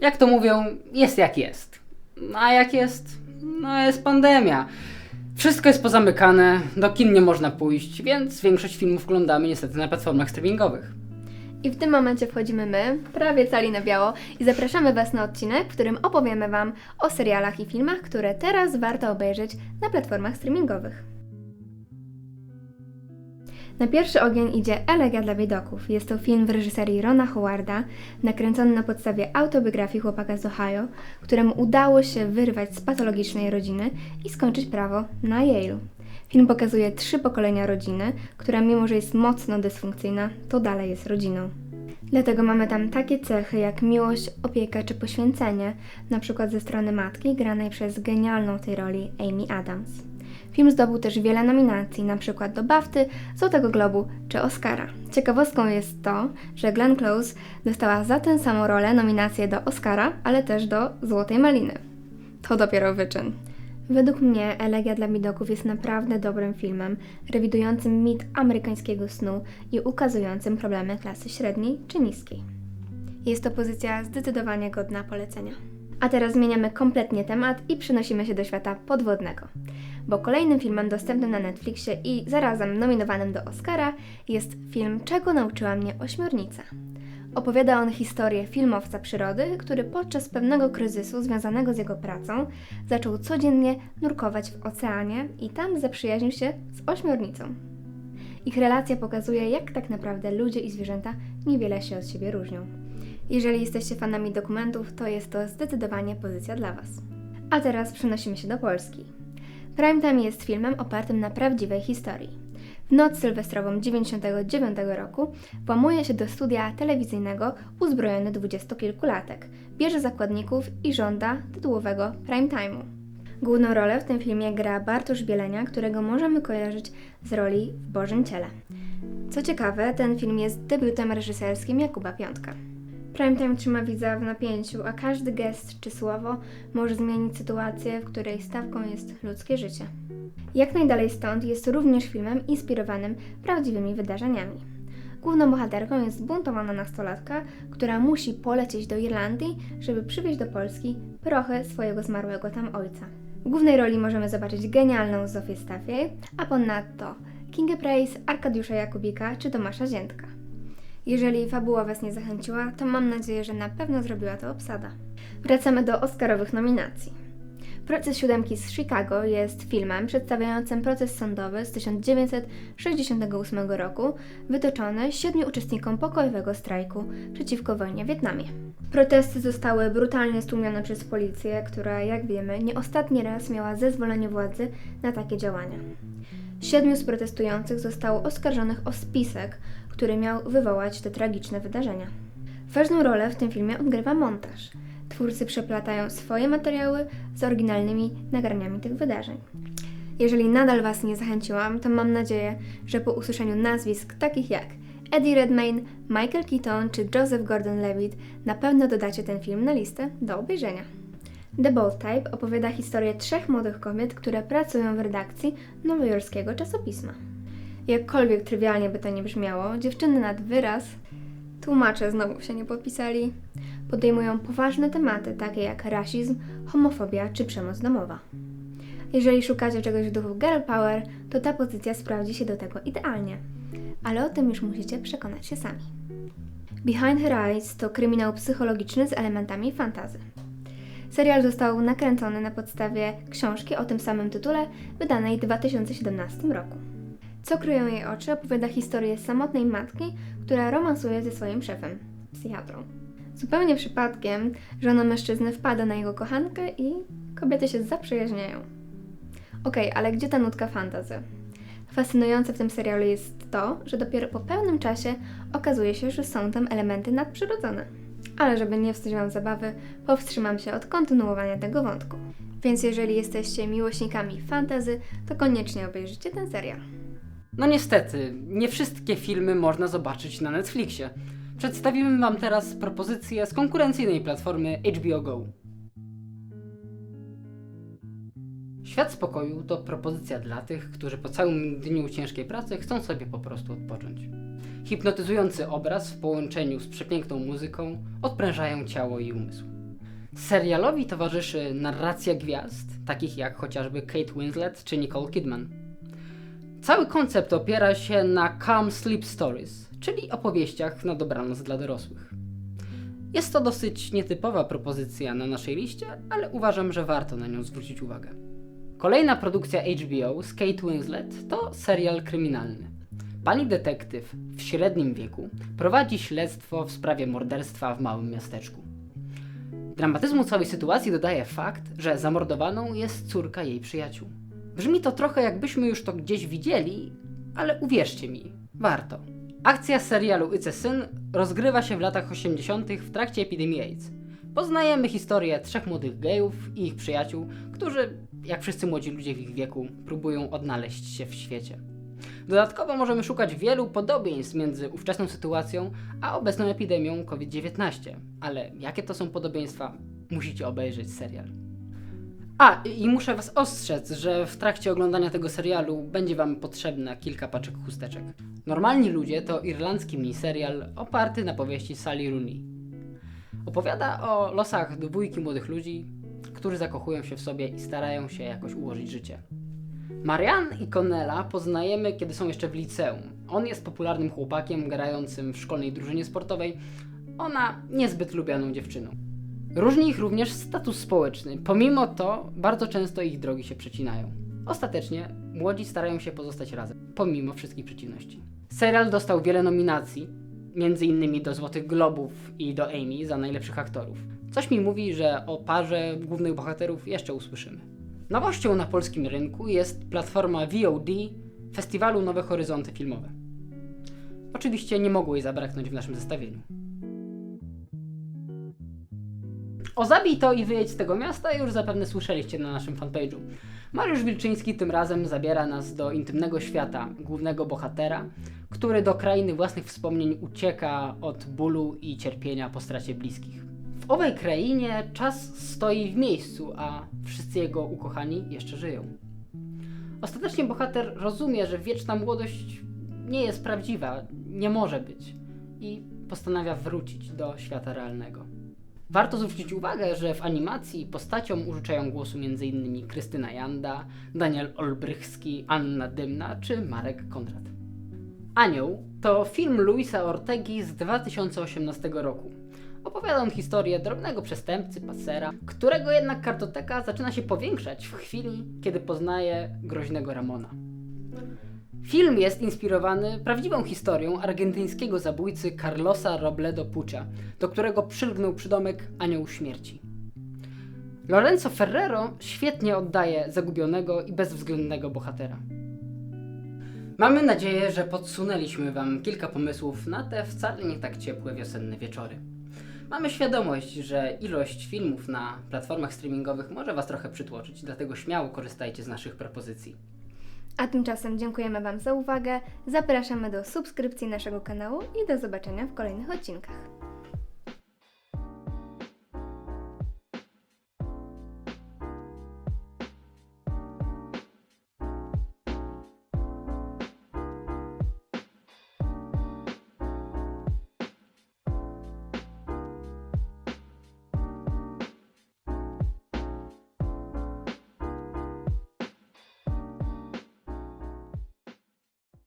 Jak to mówią, jest jak jest. A jak jest? No jest pandemia. Wszystko jest pozamykane, do kin nie można pójść, więc większość filmów oglądamy niestety na platformach streamingowych. I w tym momencie wchodzimy my, prawie cali na biało, i zapraszamy Was na odcinek, w którym opowiemy Wam o serialach i filmach, które teraz warto obejrzeć na platformach streamingowych. Na pierwszy ogień idzie Elegia dla biedoków. Jest to film w reżyserii Rona Howarda, nakręcony na podstawie autobiografii chłopaka z Ohio, któremu udało się wyrwać z patologicznej rodziny i skończyć prawo na Yale. Film pokazuje trzy pokolenia rodziny, która mimo, że jest mocno dysfunkcyjna, to dalej jest rodziną. Dlatego mamy tam takie cechy jak miłość, opieka czy poświęcenie, na przykład ze strony matki, granej przez genialną w tej roli Amy Adams. Film zdobył też wiele nominacji, na przykład do BAFTY, Złotego Globu czy Oscara. Ciekawostką jest to, że Glenn Close dostała za tę samą rolę nominację do Oscara, ale też do Złotej Maliny. To dopiero wyczyn. Według mnie Elegia dla Bidoków jest naprawdę dobrym filmem, rewidującym mit amerykańskiego snu i ukazującym problemy klasy średniej czy niskiej. Jest to pozycja zdecydowanie godna polecenia. A teraz zmieniamy kompletnie temat i przenosimy się do świata podwodnego. Bo kolejnym filmem dostępnym na Netflixie i zarazem nominowanym do Oscara jest film Czego nauczyła mnie ośmiornica. Opowiada on historię filmowca przyrody, który podczas pewnego kryzysu związanego z jego pracą zaczął codziennie nurkować w oceanie i tam zaprzyjaźnił się z ośmiornicą. Ich relacja pokazuje, jak tak naprawdę ludzie i zwierzęta niewiele się od siebie różnią. Jeżeli jesteście fanami dokumentów, to jest to zdecydowanie pozycja dla Was. A teraz przenosimy się do Polski. Primetime jest filmem opartym na prawdziwej historii. W noc sylwestrową 99 roku włamuje się do studia telewizyjnego uzbrojony dwudziestokilkulatek, bierze zakładników i żąda tytułowego primetime'u. Główną rolę w tym filmie gra Bartosz Bielenia, którego możemy kojarzyć z roli w Bożym Ciele. Co ciekawe, ten film jest debiutem reżyserskim Jakuba Piątka. Primetime trzyma widza w napięciu, a każdy gest czy słowo może zmienić sytuację, w której stawką jest ludzkie życie. Jak najdalej stąd jest również filmem inspirowanym prawdziwymi wydarzeniami. Główną bohaterką jest zbuntowana nastolatka, która musi polecieć do Irlandii, żeby przywieźć do Polski prochy swojego zmarłego tam ojca. W głównej roli możemy zobaczyć genialną Zofię Stafiej, a ponadto Kingę Price, Arkadiusza Jakubika czy Tomasza Ziętka. Jeżeli fabuła Was nie zachęciła, to mam nadzieję, że na pewno zrobiła to obsada. Wracamy do Oscarowych nominacji. Proces siódemki z Chicago jest filmem przedstawiającym proces sądowy z 1968 roku, wytoczony siedmiu uczestnikom pokojowego strajku przeciwko wojnie w Wietnamie. Protesty zostały brutalnie stłumione przez policję, która, jak wiemy, nie ostatni raz miała zezwolenie władzy na takie działania. Siedmiu z protestujących zostało oskarżonych o spisek, który miał wywołać te tragiczne wydarzenia. Ważną rolę w tym filmie odgrywa montaż. Twórcy przeplatają swoje materiały z oryginalnymi nagraniami tych wydarzeń. Jeżeli nadal Was nie zachęciłam, to mam nadzieję, że po usłyszeniu nazwisk takich jak Eddie Redmayne, Michael Keaton czy Joseph Gordon-Levitt na pewno dodacie ten film na listę do obejrzenia. The Bold Type opowiada historię trzech młodych kobiet, które pracują w redakcji nowojorskiego czasopisma. Jakkolwiek trywialnie by to nie brzmiało, dziewczyny nad wyraz, tłumacze znowu się nie podpisali, podejmują poważne tematy takie jak rasizm, homofobia czy przemoc domowa. Jeżeli szukacie czegoś w duchu girl power, to ta pozycja sprawdzi się do tego idealnie. Ale o tym już musicie przekonać się sami. Behind Her Eyes to kryminał psychologiczny z elementami fantazy. Serial został nakręcony na podstawie książki o tym samym tytule, wydanej w 2017 roku. Co kryją jej oczy opowiada historię samotnej matki, która romansuje ze swoim szefem, psychiatrą. Zupełnie przypadkiem żona mężczyzny wpada na jego kochankę i kobiety się zaprzyjaźniają. Okej, ale gdzie ta nutka fantazy? Fascynujące w tym serialu jest to, że dopiero po pełnym czasie okazuje się, że są tam elementy nadprzyrodzone. Ale żeby nie wstydzić Wam zabawy, powstrzymam się od kontynuowania tego wątku. Więc jeżeli jesteście miłośnikami fantazy, to koniecznie obejrzyjcie ten serial. No niestety, nie wszystkie filmy można zobaczyć na Netflixie. Przedstawimy Wam teraz propozycję z konkurencyjnej platformy HBO Go. Świat spokoju to propozycja dla tych, którzy po całym dniu ciężkiej pracy chcą sobie po prostu odpocząć. Hipnotyzujący obraz w połączeniu z przepiękną muzyką odprężają ciało i umysł. Serialowi towarzyszy narracja gwiazd, takich jak chociażby Kate Winslet czy Nicole Kidman. Cały koncept opiera się na Calm Sleep Stories, czyli opowieściach na dobranoc dla dorosłych. Jest to dosyć nietypowa propozycja na naszej liście, ale uważam, że warto na nią zwrócić uwagę. Kolejna produkcja HBO z Kate Winslet to serial kryminalny. Pani detektyw w średnim wieku prowadzi śledztwo w sprawie morderstwa w małym miasteczku. Dramatyzmu całej sytuacji dodaje fakt, że zamordowaną jest córka jej przyjaciół. Brzmi to trochę jakbyśmy już to gdzieś widzieli, ale uwierzcie mi, warto. Akcja serialu a Syn rozgrywa się w latach 80. w trakcie epidemii AIDS. Poznajemy historię trzech młodych gejów i ich przyjaciół, którzy, jak wszyscy młodzi ludzie w ich wieku, próbują odnaleźć się w świecie. Dodatkowo możemy szukać wielu podobieństw między ówczesną sytuacją a obecną epidemią COVID-19. Ale jakie to są podobieństwa? Musicie obejrzeć serial. A, i muszę Was ostrzec, że w trakcie oglądania tego serialu będzie Wam potrzebne kilka paczek chusteczek. Normalni ludzie to irlandzki miniserial oparty na powieści Sally Rooney. Opowiada o losach dwójki młodych ludzi, którzy zakochują się w sobie i starają się jakoś ułożyć życie. Marianne i Connella poznajemy, kiedy są jeszcze w liceum. On jest popularnym chłopakiem grającym w szkolnej drużynie sportowej, ona niezbyt lubianą dziewczyną. Różni ich również status społeczny. Pomimo to, bardzo często ich drogi się przecinają. Ostatecznie młodzi starają się pozostać razem, pomimo wszystkich przeciwności. Serial dostał wiele nominacji, innymi do Złotych Globów i do Amy za najlepszych aktorów. Coś mi mówi, że o parze głównych bohaterów jeszcze usłyszymy. Nowością na polskim rynku jest platforma VOD Festiwalu Nowe Horyzonty Filmowe. Oczywiście nie mogło jej zabraknąć w naszym zestawieniu. O Zabij to i wyjedź z tego miasta już zapewne słyszeliście na naszym fanpage'u. Mariusz Wilczyński tym razem zabiera nas do intymnego świata głównego bohatera, który do krainy własnych wspomnień ucieka od bólu i cierpienia po stracie bliskich. W owej krainie czas stoi w miejscu, a wszyscy jego ukochani jeszcze żyją. Ostatecznie bohater rozumie, że wieczna młodość nie jest prawdziwa, nie może być i postanawia wrócić do świata realnego. Warto zwrócić uwagę, że w animacji postaciom użyczają głosu m.in. Krystyna Janda, Daniel Olbrychski, Anna Dymna czy Marek Konrad. Anioł to film Luisa Ortegi z 2018 roku. Opowiada on historię drobnego przestępcy, pasera, którego jednak kartoteka zaczyna się powiększać w chwili, kiedy poznaje groźnego Ramona. Film jest inspirowany prawdziwą historią argentyńskiego zabójcy Carlosa Robledo Pucha, do którego przylgnął przydomek Anioł Śmierci. Lorenzo Ferrero świetnie oddaje zagubionego i bezwzględnego bohatera. Mamy nadzieję, że podsunęliśmy Wam kilka pomysłów na te wcale nie tak ciepłe wiosenne wieczory. Mamy świadomość, że ilość filmów na platformach streamingowych może Was trochę przytłoczyć, dlatego śmiało korzystajcie z naszych propozycji. A tymczasem dziękujemy Wam za uwagę, zapraszamy do subskrypcji naszego kanału i do zobaczenia w kolejnych odcinkach.